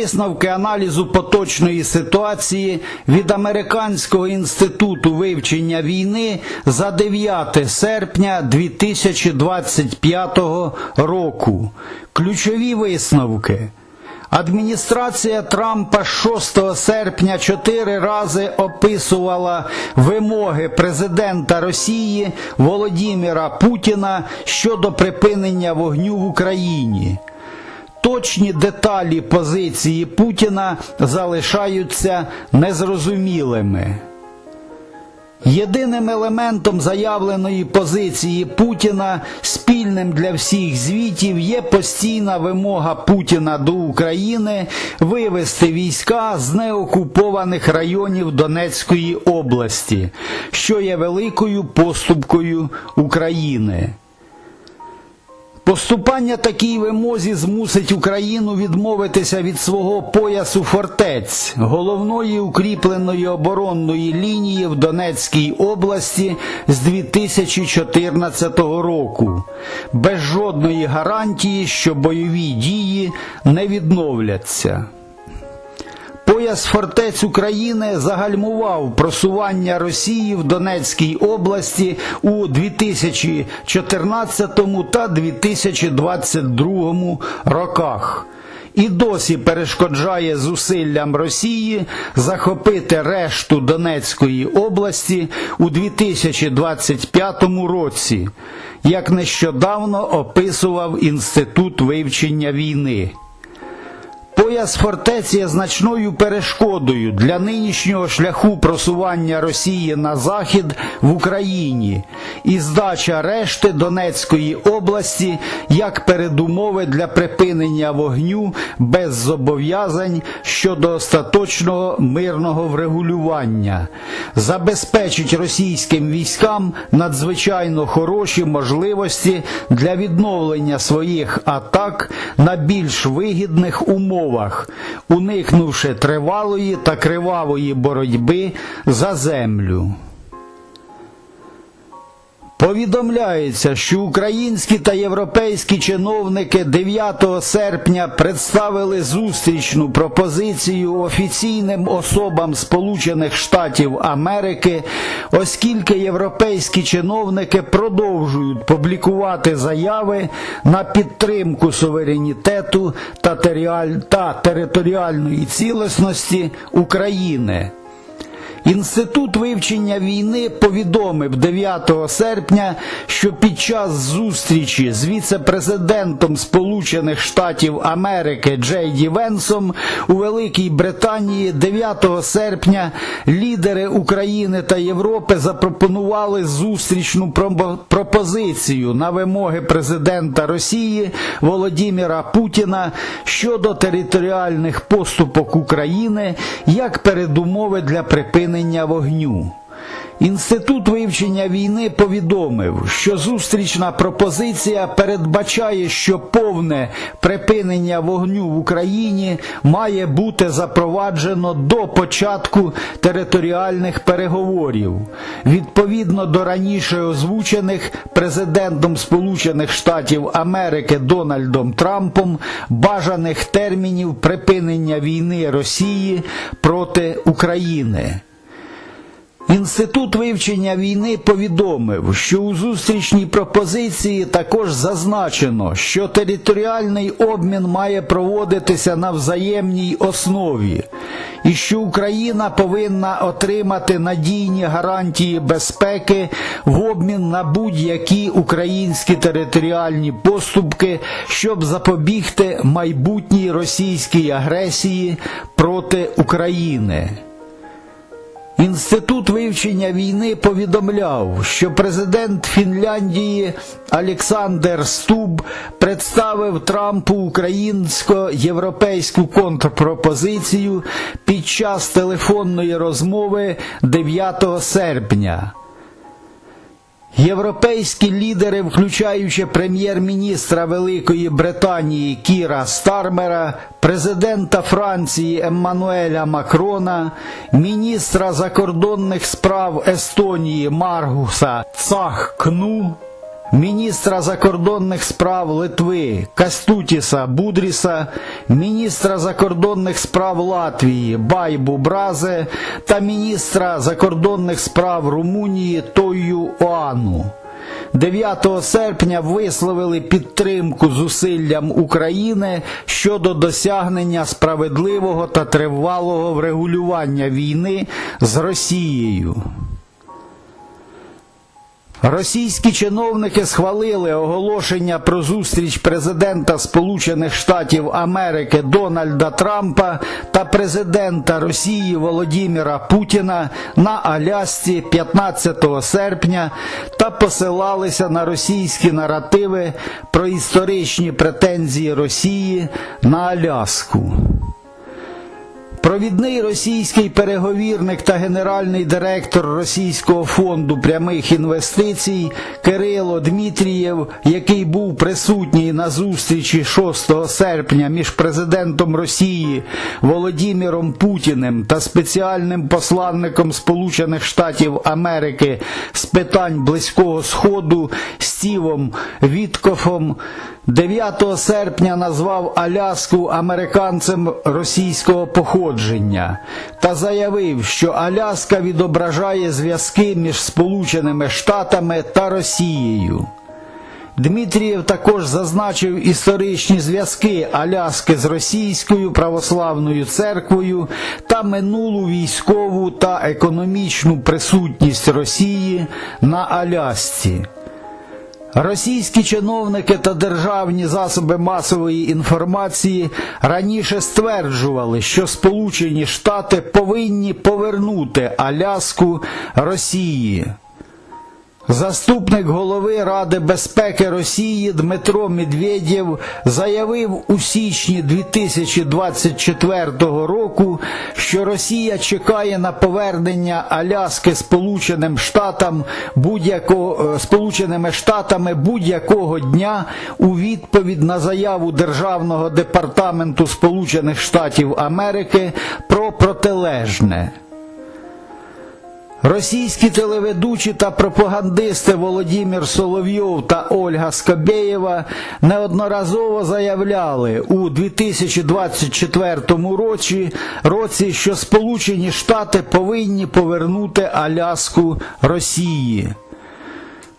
Висновки аналізу поточної ситуації від Американського інституту вивчення війни за 9 серпня 2025 року. Ключові висновки. Адміністрація Трампа 6 серпня чотири рази описувала вимоги президента Росії Володимира Путіна щодо припинення вогню в Україні. Точні деталі позиції Путіна залишаються незрозумілими. Єдиним елементом заявленої позиції Путіна, спільним для всіх звітів, є постійна вимога Путіна до України вивести війська з неокупованих районів Донецької області, що є великою поступкою України. Поступання такій вимозі змусить Україну відмовитися від свого поясу фортець, головної укріпленої оборонної лінії в Донецькій області з 2014 року, без жодної гарантії, що бойові дії не відновляться. Пояс фортець України загальмував просування Росії в Донецькій області у 2014 та 2022 роках. І досі перешкоджає зусиллям Росії захопити решту Донецької області у 2025 році, як нещодавно описував Інститут вивчення війни. Пояс фортеці є значною перешкодою для нинішнього шляху просування Росії на захід в Україні. І здача решти Донецької області як передумови для припинення вогню без зобов'язань щодо остаточного мирного врегулювання, забезпечить російським військам надзвичайно хороші можливості для відновлення своїх атак на більш вигідних умовах уникнувши тривалої та кривавої боротьби за землю. Повідомляється, що українські та європейські чиновники 9 серпня представили зустрічну пропозицію офіційним особам Сполучених Штатів Америки, оскільки європейські чиновники продовжують публікувати заяви на підтримку суверенітету та територіальної цілісності України. Інститут вивчення війни повідомив 9 серпня, що під час зустрічі з віце-президентом Сполучених Штатів Америки Джей Ді Венсом у Великій Британії 9 серпня лідери України та Європи запропонували зустрічну пропозицію на вимоги президента Росії Володимира Путіна щодо територіальних поступок України як передумови для припинення вогню. Інститут вивчення війни повідомив, що зустрічна пропозиція передбачає, що повне припинення вогню в Україні має бути запроваджено до початку територіальних переговорів, відповідно до раніше озвучених президентом Сполучених Штатів Америки Дональдом Трампом бажаних термінів припинення війни Росії проти України. Інститут вивчення війни повідомив, що у зустрічній пропозиції також зазначено, що територіальний обмін має проводитися на взаємній основі, і що Україна повинна отримати надійні гарантії безпеки в обмін на будь-які українські територіальні поступки, щоб запобігти майбутній російській агресії проти України. Інститут вивчення війни повідомляв, що президент Фінляндії Олександр Стуб представив Трампу українсько-європейську контрпропозицію під час телефонної розмови 9 серпня. Європейські лідери, включаючи прем'єр-міністра Великої Британії Кіра Стармера, президента Франції Еммануеля Макрона, міністра закордонних справ Естонії Маргуса Цахкну, міністра закордонних справ Литви Кастутіса Будріса, міністра закордонних справ Латвії Байбу Бразе та міністра закордонних справ Румунії Тою Оану. 9 серпня висловили підтримку зусиллям України щодо досягнення справедливого та тривалого врегулювання війни з Росією. Російські чиновники схвалили оголошення про зустріч президента Сполучених Штатів Америки Дональда Трампа та президента Росії Володимира Путіна на Алясці 15 серпня та посилалися на російські наративи про історичні претензії Росії на Аляску. Провідний російський переговірник та генеральний директор Російського фонду прямих інвестицій Кирило Дмитрієв, який був присутній на зустрічі 6 серпня між президентом Росії Володимиром Путіним та спеціальним посланником Сполучених Штатів Америки з питань Близького Сходу Стівом Віткофом, 9 серпня назвав Аляску американцем російського походження та заявив, що Аляска відображає зв'язки між Сполученими Штатами та Росією. Дмитрієв також зазначив історичні зв'язки Аляски з Російською православною церквою та минулу військову та економічну присутність Росії на Алясці. Російські чиновники та державні засоби масової інформації раніше стверджували, що Сполучені Штати повинні повернути Аляску Росії. Заступник голови Ради безпеки Росії Дмитро Медведєв заявив у січні 2024 року, що Росія чекає на повернення Аляски Сполученим Штатам будь-якого Сполученими Штатами будь-якого дня у відповідь на заяву Державного департаменту Сполучених Штатів Америки про протилежне. Російські телеведучі та пропагандисти Володимир Соловйов та Ольга Скобєєва неодноразово заявляли у 2024 році, році, що Сполучені Штати повинні повернути Аляску Росії.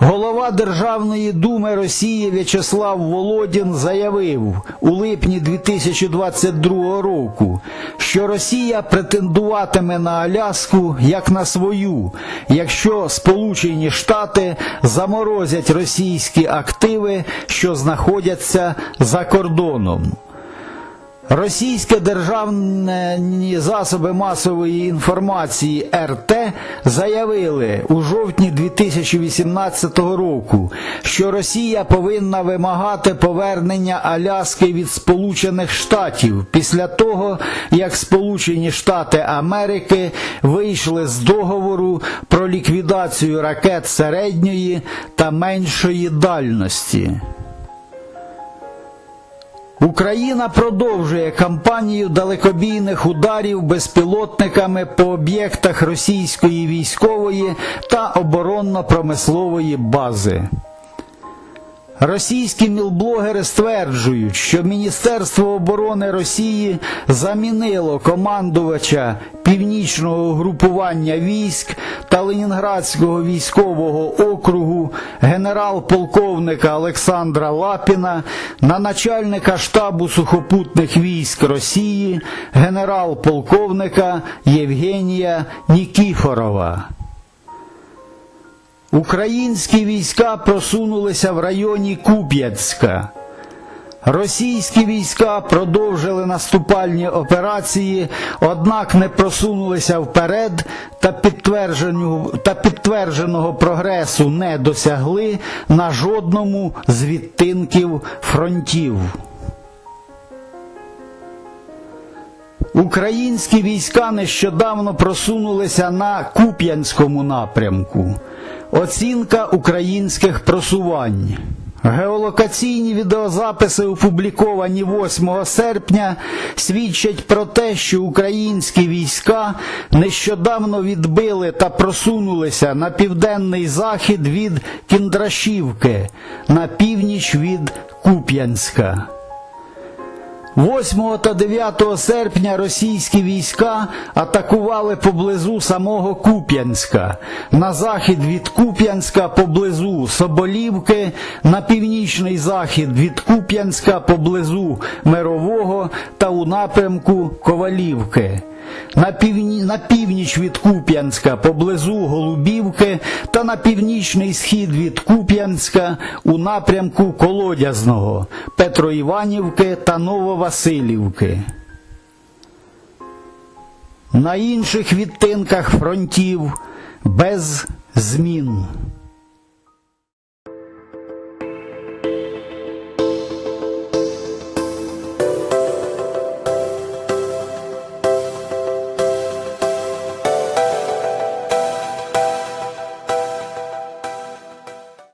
Голова Державної думи Росії В'ячеслав Володін заявив у липні 2022 року, що Росія претендуватиме на Аляску як на свою, якщо Сполучені Штати заморозять російські активи, що знаходяться за кордоном. Російські державні засоби масової інформації РТ заявили у жовтні 2018 року, що Росія повинна вимагати повернення Аляски від Сполучених Штатів після того, як Сполучені Штати Америки вийшли з договору про ліквідацію ракет середньої та меншої дальності. Україна продовжує кампанію далекобійних ударів безпілотниками по об'єктах російської військової та оборонно-промислової бази. Російські мілблогери стверджують, що Міністерство оборони Росії замінило командувача північного угрупування військ та Ленінградського військового округу генерал-полковника Олександра Лапіна на начальника штабу сухопутних військ Росії генерал-полковника Євгенія Нікіфорова. Українські війська просунулися в районі Куп'янська. Російські війська продовжили наступальні операції, однак не просунулися вперед та, підтвердженого, та підтвердженого прогресу не досягли на жодному з відтинків фронтів. Українські війська нещодавно просунулися на Куп'янському напрямку. Оцінка українських просувань. Геолокаційні відеозаписи, опубліковані 8 серпня, свідчать про те, що українські війська нещодавно відбили та просунулися на південний захід від Кіндрашівки, на північ від Куп'янська. 8 та 9 серпня російські війська атакували поблизу самого Куп'янська, на захід від Куп'янська поблизу Соболівки, на північний захід від Куп'янська поблизу Мирового та у напрямку Ковалівки. На, півні... на північ від Куп'янська поблизу Голубівки та на північний схід від Куп'янська у напрямку Колодязного, Петроіванівки та Нововасилівки. На інших відтинках фронтів без змін.